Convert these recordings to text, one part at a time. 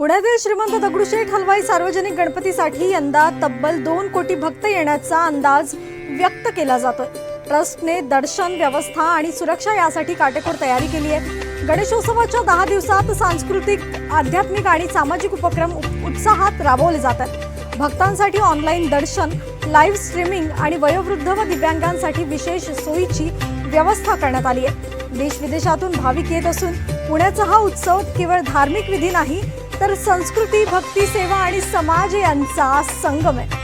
पुण्यातील श्रीमंत दगडूशेठ हलवाई सार्वजनिक गणपतीसाठी यंदा तब्बल दोन कोटी भक्त येण्याचा अंदाज व्यक्त केला जातोय. ट्रस्टने दर्शन व्यवस्था आणि सुरक्षा यासाठी काटेकोर तयारी केली आहे. गणेशोत्सवाच्या दहा दिवसात सांस्कृतिक आध्यात्मिक आणि सामाजिक उपक्रम उत्साहात राबवले जातात भक्तांसाठी ऑनलाईन दर्शन लाईव्ह स्ट्रीमिंग आणि वयोवृद्ध व दिव्यांगांसाठी विशेष सोयीची व्यवस्था करण्यात आली आहे. देश विदेशातून भाविक येत असून पुण्याचा हा उत्सव केवळ धार्मिक विधी नाही तर संस्कृती भक्ती सेवा आणि समाज यांचा संगम आहे.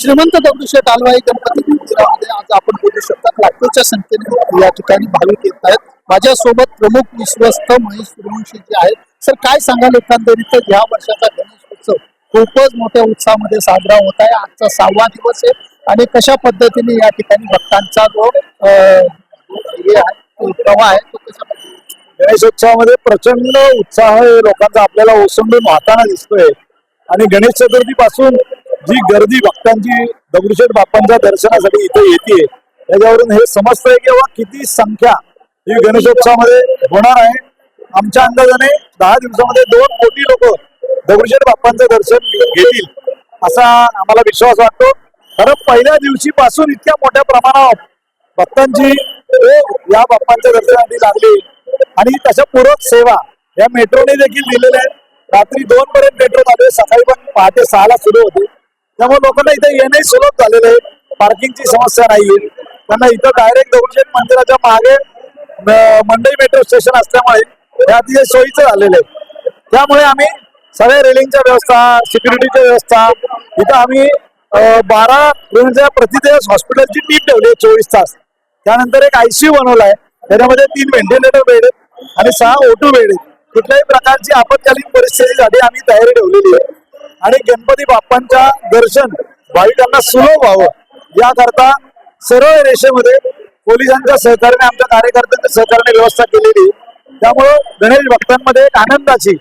श्रीमंत दगडूशेठ हलवाई गणपती मंदिरामध्ये आज आपण बोलू शकतात लाखोच्या संख्येने या ठिकाणी भाविक येत आहेत. माझ्यासोबत प्रमुख विश्वस्त महेश सूर्यवंशी जे आहेत. सर काय सांगाल एकंदरीत या वर्षाचा गणेश उत्सव खूपच मोठ्या उत्साहामध्ये साजरा होत आहे. आजचा सहावा दिवस आहे आणि कशा पद्धतीने या ठिकाणी भक्तांचा जो हे आहे प्रवाह आहे तो कशा गणेशोत्सवामध्ये प्रचंड उत्साह लोकांचा आपल्याला ओसंडून वाहताना दिसतोय. आणि गणेश चतुर्थी पासून जी गर्दी भक्तांची दगडूशेठ बाप्पांच्या दर्शनासाठी इथे येते त्याच्यावरून हे समजतंय की बाबा किती संख्या ही गणेशोत्सवामध्ये होणार आहे. आमच्या अंदाजाने दहा दिवसामध्ये दोन कोटी लोक दगडूशेठ बाप्पांचं दर्शन घेतील असा आम्हाला विश्वास वाटतो. कारण पहिल्या दिवशीपासून इतक्या मोठ्या प्रमाणावर भक्तांची या बाप्पांच्या दर्शनासाठी लागली. आणि तशा पूरक सेवा या मेट्रोने देखील दिलेल्या आहेत. रात्री दोन पर्यंत मेट्रो चालू आहे. सकाळी पण पहाटे सहाला सुरू होते. त्यामुळे लोकांना इथे येणंही सुलभ झालेलं आहे. पार्किंगची समस्या नाहीये. त्यांना इथं डायरेक्ट दगडूशेठ मंदिराच्या मागे मंडई मेट्रो स्टेशन असल्यामुळे हे अतिशय सोयीचं झालेलं आहे. त्यामुळे आम्ही सगळ्या रेलिंगच्या व्यवस्था सिक्युरिटीच्या व्यवस्था इथं आम्ही बारा रुग्णांच्या प्रतिदिवस हॉस्पिटलची टीम ठेवली आहे चोवीस तास. त्यानंतर एक आयसीयू आहे. त्याच्यामध्ये तीन व्हेंटिलेटर बेड आहेत आणि सहा ओटू बेड आहेत. कुठल्याही प्रकारची आपत्कालीन परिस्थितीसाठी आम्ही तयारी ठेवलेली आहे. आणि गणपती बाप्पांच्या दर्शन भाविकांना सुलभ व्हावं. याकरता सरळ रेषेमध्ये पोलिसांच्या सहकार्याने आमच्या कार्यकर्त्यांच्या सहकार्याने व्यवस्था केलेली आहे. त्यामुळं गणेश भक्तांमध्ये एक आनंदाची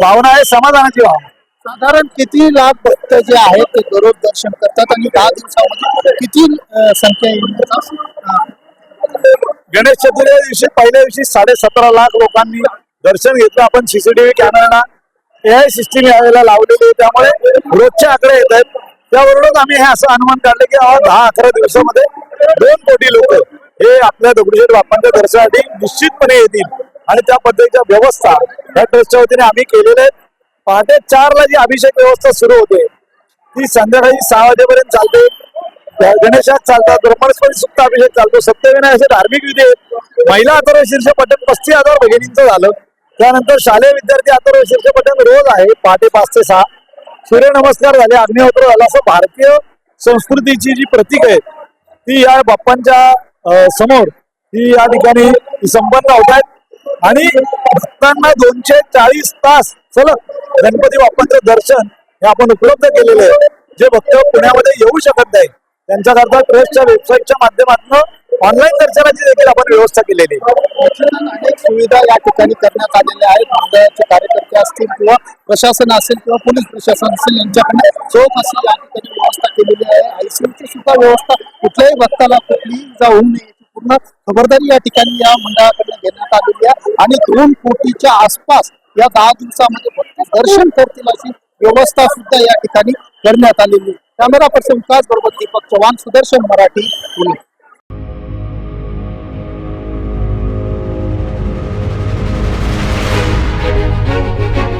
भावना आहे समाधानाची भावना साधारण किती लाख भक्त जे आहेत ते दररोज दर्शन करतात आणि दहा दिवसामध्ये किती संख्या गणेश चतुर्थी दिवशी पहिल्या दिवशी साडे सतरा लाख लोकांनी दर्शन घेतलं. आपण सीसीटीव्ही कॅमेरा एआय सिस्टीम यावेळेला लावलेली आहे. त्यामुळे रोजचे आकडे येत आहेत. त्यावरूनच आम्ही हे असं अनुमान काढलं की अहो, दहा अकरा दिवसामध्ये दोन कोटी लोक हे आपल्या दगडूशेठ बाप्पांच्या दर्शनासाठी निश्चितपणे येतील. आणि त्या पद्धतीच्या व्यवस्था या ट्रस्टच्या वतीने आम्ही केलेल्या आहेत. पहाटे चारला जी अभिषेक व्यवस्था सुरू होते ती संध्याकाळी सहा वाजेपर्यंत चालते. गणेशात चालतात. ब्रह्मस्पती सुप्त अभिषेक चालतो. सत्यविनायक असे धार्मिक विधी आहेत. महिला अथर्व शीर्ष पठण पस्तीस हजार भगिनींचं झालं. त्यानंतर शालेय विद्यार्थी अथर्व शीर्ष पठण रोज आहे. पहाटे पाच ते सहा. सूर्यनमस्कार झाले. अग्निहोत्र झाला. असं भारतीय संस्कृतीची जी प्रतीक आहेत ती या बाप्पांच्या समोर ती या ठिकाणी संपन्न होत आहेत. आणि भक्तांना दोनशे चाळीस तास सलग गणपती बाप्पांचं दर्शन हे आपण उपलब्ध केलेलं आहे. जे भक्त पुण्यामध्ये येऊ शकत नाही त्यांच्याकरता ट्रस्टच्या वेबसाईटच्या माध्यमातून ऑनलाईन दर्शनाची देखील आपण व्यवस्था केलेली आहे. अनेक सुविधा या ठिकाणी करण्यात आलेल्या आहेत. मंडळाचे कार्यकर्ते असतील किंवा प्रशासन असेल किंवा पोलीस प्रशासन असेल यांच्याकडे चोख असेल या ठिकाणी व्यवस्था केलेली आहे आयसीयूची सुद्धा व्यवस्था कुठल्याही भक्ताला कुठलीही जाऊ नये पूर्ण खबरदारी या ठिकाणी या मंडळाकडे घेण्यात आलेली आहे. आणि दोन कोटीच्या आसपास या दहा दिवसामध्ये दर्शन करतील अशी व्यवस्था सुद्धा या ठिकाणी करण्यात आलेली आहे. कॅमेरा पर्सन विकास बरोबर दीपक चव्हाण सुदर्शन मराठी पुणे.